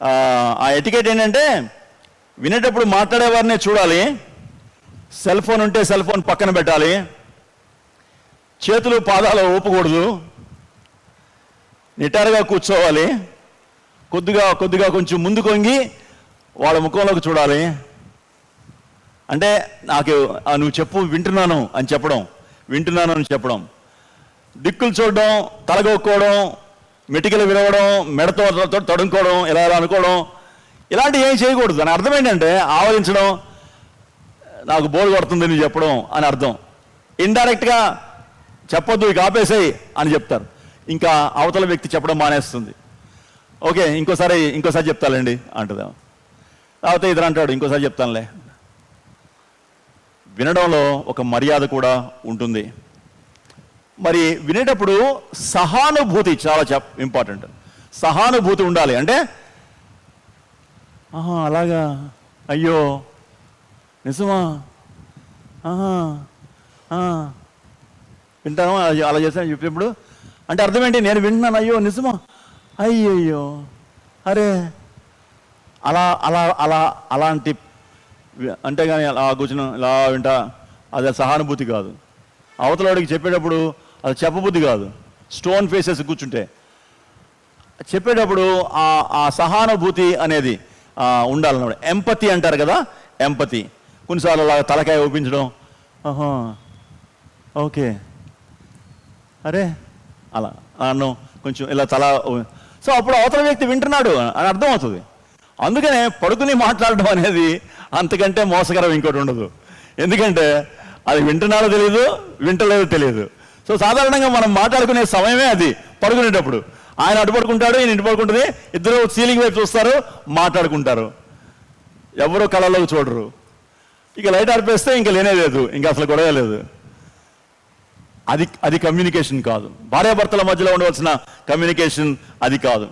ఆ, ఎటికెట్ ఏంటంటే వినేటప్పుడు మాట్లాడేవారినే చూడాలి సెల్ ఫోన్ ఉంటే సెల్ ఫోన్ పక్కన పెట్టాలి చేతులు పాదాలు ఊపకూడదు నిటారుగా కూర్చోవాలి కొద్దిగా కొద్దిగా కొంచెం ముందు కొంగి వాళ్ళ ముఖంలోకి చూడాలి. అంటే నాకు నువ్వు చెప్పు వింటున్నాను అని చెప్పడం వింటున్నాను అని చెప్పడం. దిక్కులు చూడడం తలగొక్కోవడం మెటికలు విరవడం మెడతో తడుముకోవడం ఇలా ఇలా అనుకోవడం ఇలాంటివి ఏం చేయకూడదు. దాని అర్థం ఏంటంటే ఆవరించడం నాకు బోర్ కొడుతుంది నువ్వు చెప్పడం అని అర్థం. ఇండైరెక్ట్గా చెప్పొద్దు ఇక ఆపేసేయి అని చెప్తారు. ఇంకా అవతల వ్యక్తి చెప్పడం మానేస్తుంది. ఓకే ఇంకోసారి ఇంకోసారి చెప్తానండి అంటుంది లేకపోతే ఇద్దరు అంటాడు ఇంకోసారి చెప్తానులే. వినడంలో ఒక మర్యాద కూడా ఉంటుంది. మరి వినేటప్పుడు సహానుభూతి చాలా చెప్ ఇంపార్టెంట్ సహానుభూతి ఉండాలి. అంటే ఆహా అలాగా? అయ్యో నిజమా? ఆహా ఆ. వింటాను అలా- అలా చేస్తాను చెప్పినప్పుడు అంటే అర్థం ఏంటి? నేను వింటున్నాను. అయ్యో నిజమా? అయ్యయ్యో అరే అలా అలా అలా అలాంటి అంటే కానీ అలా కూర్చుని ఇలా వింటా. అది సహానుభూతి కాదు. అవతలవాడికి చెప్పేటప్పుడు అది చెప్పబుద్ధి కాదు. స్టోన్ ఫేసెస్ కూర్చుంటే. చెప్పేటప్పుడు ఆ ఆ సహానుభూతి అనేది ఉండాలన్నమాట. ఎంపతి అంటారు కదా ఎంపతి. కొన్నిసార్లు అలా తలకాయ ఊపించడం. ఆహా ఓకే. అరే అలా అన్నం కొంచెం ఇలా తల సో అప్పుడు అవతల వ్యక్తి వింటున్నాడు అని అర్థమవుతుంది. అందుకనే పడుకుని మాట్లాడడం అనేది అంతకంటే మోసకరం ఇంకోటి ఉండదు. ఎందుకంటే అది వింటున్నాడో తెలియదు వింటలేదో తెలియదు సో సాధారణంగా మనం మాట్లాడుకునే సమయమే అది పడుకునేటప్పుడు. ఆయన అటు పడుకుంటాడు ఈయన ఇటు పడుకుంటుంది ఇద్దరు సీలింగ్ వైపు చూస్తారు మాట్లాడుకుంటారు. ఎవరు కళలోకి చూడరు. ఇక లైట్ ఆర్పేస్తే ఇంకా లేనే లేదు ఇంకా అసలు గొడవ లేదు. అది అది కమ్యూనికేషన్ కాదు. భార్యాభర్తల మధ్యలో ఉండవలసిన కమ్యూనికేషన్ అది కాదు.